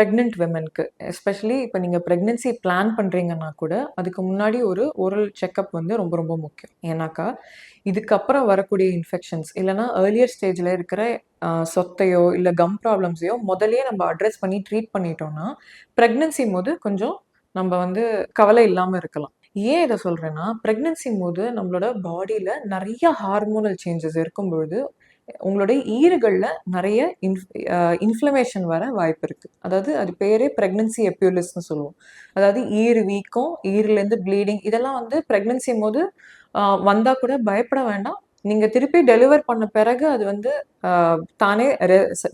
Pregnant விமனுக்கு especially இப்போ நீங்கள் pregnancy plan பண்ணுறீங்கன்னா கூட அதுக்கு முன்னாடி ஒரு ஓரல் செக்கப் வந்து ரொம்ப ரொம்ப முக்கியம். ஏன்னாக்கா இதுக்கப்புறம் வரக்கூடிய இன்ஃபெக்ஷன்ஸ் இல்லைனா ஏர்லியர் ஸ்டேஜில் இருக்கிற சொத்தையோ இல்லை கம் ப்ராப்ளம்ஸையோ முதலே நம்ம அட்ரஸ் பண்ணி ட்ரீட் பண்ணிட்டோம்னா ப்ரெக்னென்சி போது கொஞ்சம் நம்ம வந்து கவலை இல்லாமல் இருக்கலாம். ஏன் இதை சொல்கிறேன்னா ப்ரெக்னென்சி போது நம்மளோட பாடியில் நிறைய ஹார்மோனல் சேஞ்சஸ் இருக்கும் பொழுது உங்களுடைய ஈறுகளில் நிறைய இன்ஃப் இன்ஃப்ளமேஷன் வர வாய்ப்பு இருக்குது அதாவது அது பேரே ப்ரெக்னென்சி எப்யூலிஸ்ன்னு சொல்லுவோம். அதாவது ஈறு வீக்கம் ஈருலேருந்து ப்ளீடிங் இதெல்லாம் வந்து ப்ரெக்னென்சி போது வந்தால் கூட பயப்பட வேண்டாம். நீங்கள் திருப்பி டெலிவர் பண்ண பிறகு அது வந்து ஆஹ், தானே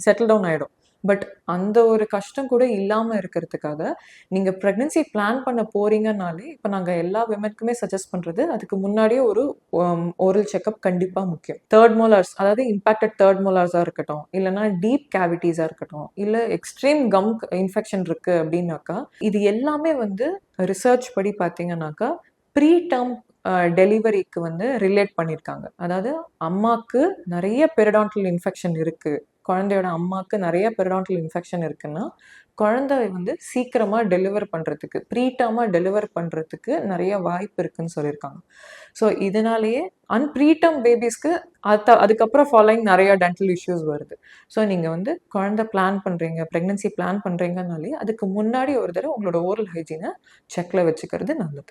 செட்டில் டவுன் ஆகிடும் பட் அந்த ஒரு கஷ்டம் கூட இல்லாமல் இருக்கிறதுக்காக நீங்கள் ப்ரெக்னென்சி பிளான் பண்ண போறீங்கனாலே இப்போ நாங்கள் எல்லா விமனுக்குமே சஜஸ்ட் பண்ணுறது அதுக்கு முன்னாடியே ஒரு um, ஓரல் செக்கப் கண்டிப்பாக முக்கியம். தேர்ட் மோலார்ஸ் அதாவது இம்பாக்டட் தேர்ட் மோலார்ஸாக இருக்கட்டும் இல்லைனா டீப் கேவிட்டிஸாக இருக்கட்டும் இல்லை எக்ஸ்ட்ரீம் கம் இன்ஃபெக்ஷன் இருக்குது அப்படின்னாக்கா இது எல்லாமே வந்து ரிசர்ச் படி பார்த்தீங்கன்னாக்கா ப்ரீ டேர்ம் டெலிவரிக்கு வந்து ரிலேட் பண்ணியிருக்காங்க அதாவது அம்மாக்கு நிறைய பெரிடான்டல் இன்ஃபெக்ஷன் இருக்குது குழந்தையோட அம்மாவுக்கு நிறைய பெரிடான்டல் இன்ஃபெக்ஷன் இருக்குன்னா குழந்தை வந்து சீக்கிரமாக டெலிவர் பண்ணுறதுக்கு ப்ரீட்டமாக டெலிவர் பண்ணுறதுக்கு நிறைய வாய்ப்பு இருக்குன்னு சொல்லியிருக்காங்க ஸோ இதனாலேயே அன்ப்ரீட்டம் பேபிஸ்க்கு அது அதுக்கப்புறம் ஃபாலோயிங் நிறைய டென்டல் இஷ்யூஸ் வருது. ஸோ நீங்கள் வந்து குழந்தை பிளான் பண்ணுறீங்க ப்ரெக்னென்சி பிளான் பண்ணுறீங்கனாலே அதுக்கு முன்னாடி ஒரு தடவை உங்களோட ஓரல் ஹைஜீனை செக்கில் வச்சுக்கிறது நல்லது.